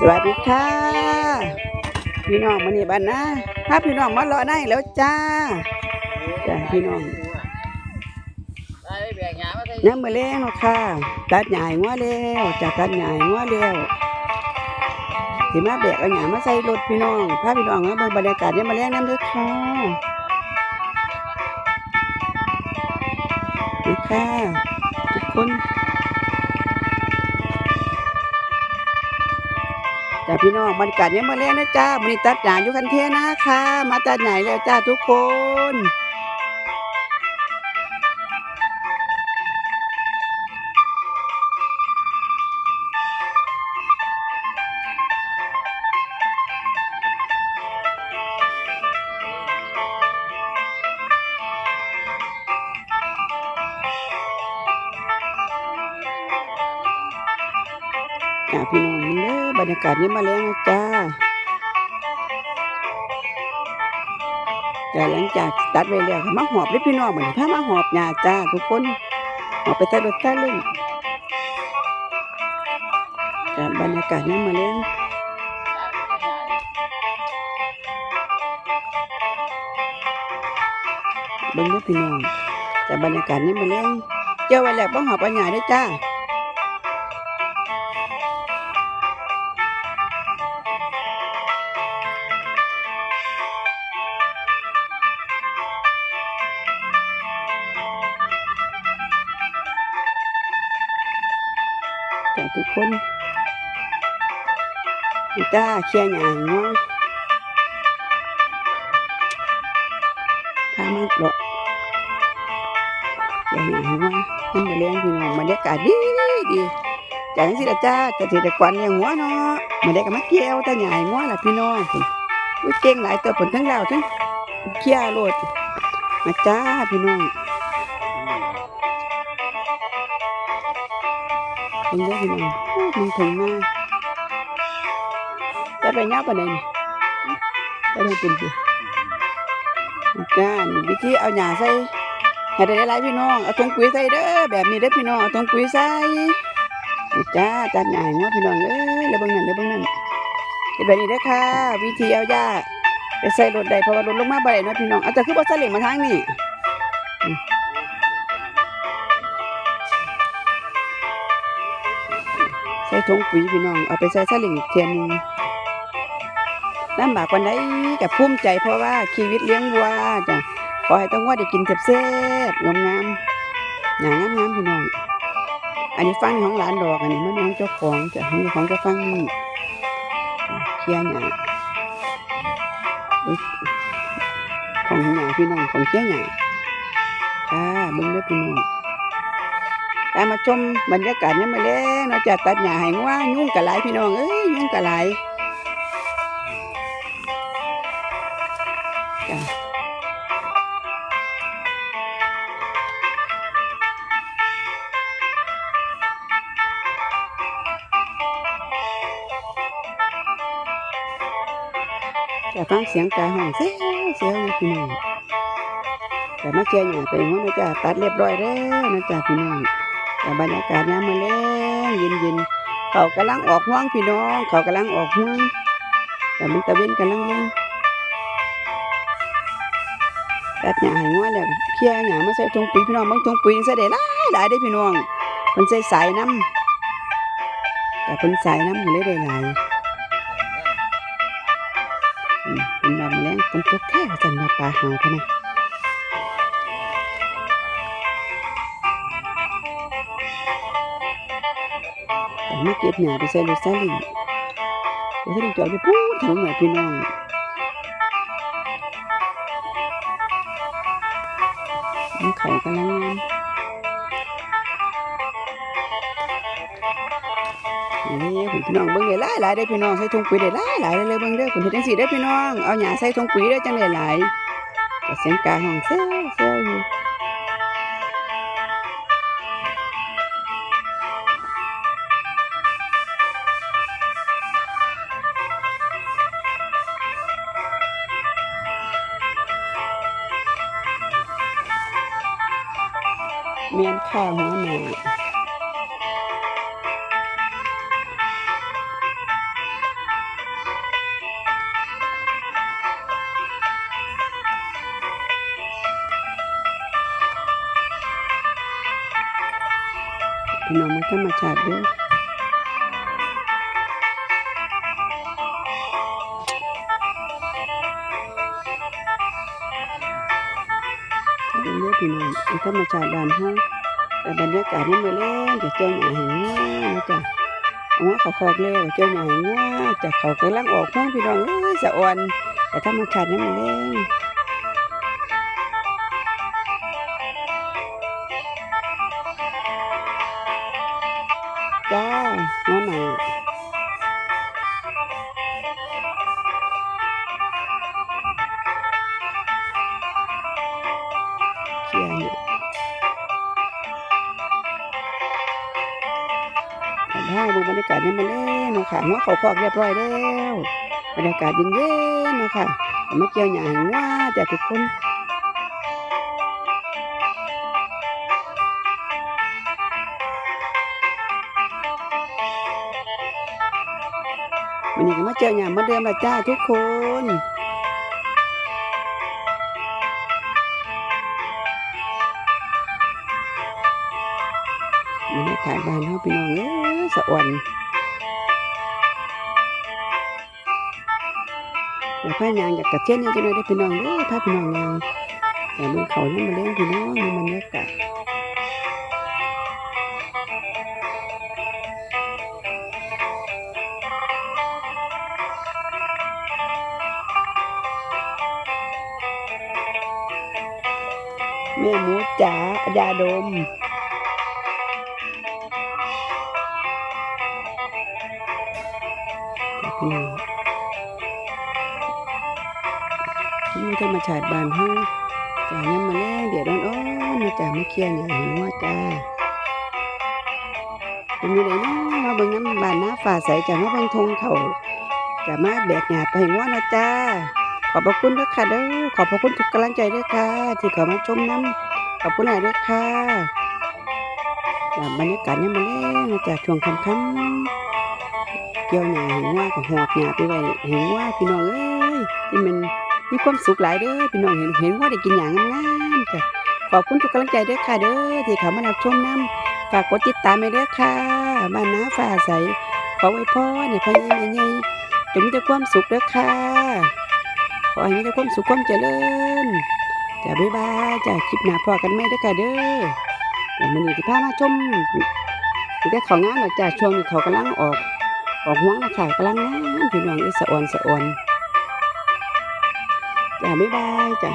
สวัสดีค่ะ พี่น้องมานี่บ้านนะถ้าพี่น้องมารอได้แล้วจ้าจ้าพี่น้องน้ำมือแรงเนาะค่ะตัดหญ้าให้งัวแล้วจะตัดหญ้าให้งัวแล้วสิมาแบกเอาหญ้ามาใส่รถพี่น้องพาพี่น้องมาเบิ่งบรรยากาศเนี่ยามมาแรงน้ำเด้อค่ะนี่ค่ะทุกคน จ้าพี่น้องบรรยากาศยังมาแล้วนะจ้ามันตัดหญ้าอยู่คันเทนะคะมาตัดใหญ่แล้วจ้าทุกคนจ้าพี่น้องมันเด้อบ รรยากาศยังมาแล้วนะจ้าจ้าหลังจากตัดไว้แล้วมาหอบเลยพี่น้องเหมือนพามาหอบหญ้าจ้าทุกคนหอบไปใส่รถใส่ลึงจ้าบรรยากาศยังมาแล้วเบิ่งเด้อพี่น้องจ้าบรรยากาศยังมาแล้วเจ้าไว้แล้วบ่หอบเอาหญ้าได้จ้า ทุกคนอีจ้าเคียร์หยางเนาะพามาเลาะเคียร์หยางว่ามันมาเลี้ยงพี่น้องบรรยากาศดีดีจ้าจังสิละจ้าจะสิได้กวนเลี้ยงหัวเนาะมาได้ก็มาเกี่ยวแต่หยางหัวล่ะพี่น้องเก่งหลายตัวผลทั้งแล้วทั้งเคียร์โลดมาจ้าพี่น้อง เป็นเยอะพี่น้องมันถึงมาจะไปเงาปานใดนี่ได้เป็นสิจ้าวิธีเอาหญ้าใส่ให้ได้หลายพี่น้อง เอาถุงปุ๋ยใส่เด้อ แบบนี้เด้อพี่น้อง เอาถุงปุ๋ยใส่นี่จ้าตัดหญ้าให้หัวพี่น้อง เอ้ยแล้วเบิ่งนั่นแล้วเบิ่งนั่นเฮ็ดแบบนี้เด้อค่ะ วิธีเอาหญ้าไปใส่รถได้เพราะว่ารถลงมาบ่ได้เนาะพี่น้อง เอาแต่คือบ่ใส่เหล็กมาทางนี้ อืมใส่ถุงปุ๋ยพี่น้องเอาไปใส่สลิงเทียนหนึงลำบากว่าไหนกับภูมิใจเพราะว่าชีวิตเลี้ยงวัวจ้ะขอให้ต้องว่าได้กินแซ่บๆงามๆอย่างงามๆพี่น้อง อันนี้ฟังของหลานดอกอันนี้มันของเจ้าของจ้ะของเจ้าของจะฟังนี่เคลียร์หยาของหยาพี่น้องของเคลียร์หยาค่ะเบิ่งเด้พี่น้อง ตามมาชมบรรยากาศเนี่มมาแล้วนาะจะตัดหญ้าให้งัวยุ่งกะหลายพี่น้องเอ้ยยุ่งกะหลายจ้ะจะฟังเสียงกาห้องเสียวเสียวพี่น้องแต่มาเชียร์หญ้าไปงัวนะจ๊ะตัดเรียบร้อยแล้วนะจ๊ะพี่น้อง แต่บรรยากาศยามมาแล้วเย็นเย็นๆเขากำลังออกห่วงพี่น้อง เขากำลังออกห่วงแต่มันตะเวนกำลังลงตัดหญ้าให้งัวแล้วเคลียหญ้ามาใส่ถุงปุ๋ยพี่น้องบางถุงปุ๋ยใส่ได้หลายหลายได้พี่น้องมันใส่สายน้ำแต่เป็นสายน้ำมันเลยได้หลายเป็นดอกแมลงฝนตกแท้จันว่าปลาหาวพะนะ แต่มาเก็บหญ้าไปใส่รถซาเลิงรถซาเลิงจอดอยู่พูดถนนหน่อยพี่น้องมันเขากำลังงามนี่พี่น้องเบิ่งได้หลายหลายได้พี่น้องใส่ถุงปุ๋ยได้หลายหลายเลยเลยเบิ่งเด้อผลเฮ็ดจังซี่เด้พี่น้องเอาหญ้าใส่ถุงปุ๋ยเด้จังได้หลายก็เสียงกาห้องเซ เมียนข้าหัวหนาพี่น้องมันธรรมชาติด้วย เลืองพี่น้องธรรมชาติบ้านเฮาแต่บรรยากาศนี่มาเล่นจะเจ้าหน้าเห็นว่านะจ๊ะเอาว่าเขาคอกเลยเจ้าหน้าเห็นว่าจะเขากำลังออกห้องพี่น้องเอ้ยสะอ่อนแต่ธรรมชาตินี่มาเล่นจ้าน้าหนา เขียนเนี่ยแต่ถ้าดูบรรยากาศนี่มาเล่นเนาะค่ะเนาเขาคอกเรียบร้อยแล้วบรรยากาศเย็นๆเนาะค่ะมาเกี่ยวหยางว่าจ้ะทุกคนวันนี้ก็มาเจอหยางเหมาเดิมละจ้าทุกคน บรรยากาศบ้านเฮาพี่น้องเอ้ยสะอ่อนแล้วพายางอยากกระเทียนนี่จังเลยได้พี่น้องเด้อพาพี่น้องยางแต่มึงเขานี่มาเล่นพี่น้องในบรรยากาศแม่หมูจ๋ายาดม พี่น้องที่ธรรมชาติบานเฮาจ่ายังมาแล้วเดี๋ยวร้อนอ้อนมาจ่ามาเคลียร์อย่างหัวจ้าเป็นยังไงเนาะมาเบิ่งน้ำบานหน้าฝ่าใสจ่ามาเบิ่งทงเขาจ่ามาแบกหยาไปห้หัวนะจ้าขอบพระคุณด้วยค่ะเด้อขอบพระคุณทุกกำลังใจด้วยค่ะ ที่เข้ามาชมน้ำขอบคุณหลายด้วยค่ะจากบรรยากาศยังมาแล้วนะจ้าช่วงค่ำๆ เกี่ยวหญ้าเห็นว่าก็หอบหญ้าไปไว้เห็นว่าพี่น้องเอ้ยที่มันมีความสุขหลายเด้อพี่น้องเห็นเห็นว่าได้กินหญ้างามๆจ้ะขอบคุณทุกกำลังใจเด้อค่ะเด้อที่เขามารับชมน้ำฝากกดติดตามไปเด้อค่ะบ้านน้าฟ้าใสขอไว้พ่อเนี่ยพ่อใหญ่แม่ใหญ่จงมีแต่ความสุขเด้อค่ะขอให้มีแต่ความสุขความเจริญจ้ะบ๊ายบายจ้ะคลิปหน้าพอกันไหมเด้อค่ะเด้อแล้วมื้อนี้สิพามาชมสิได้ของงานแล้วจ้ะช่วงนี้เขากำลังออก ออกหัวนะค่ะกำลังงามพี่น้องอ้ยสะอ่อนสะอ่อนจ้าบ๊ายบายจ้า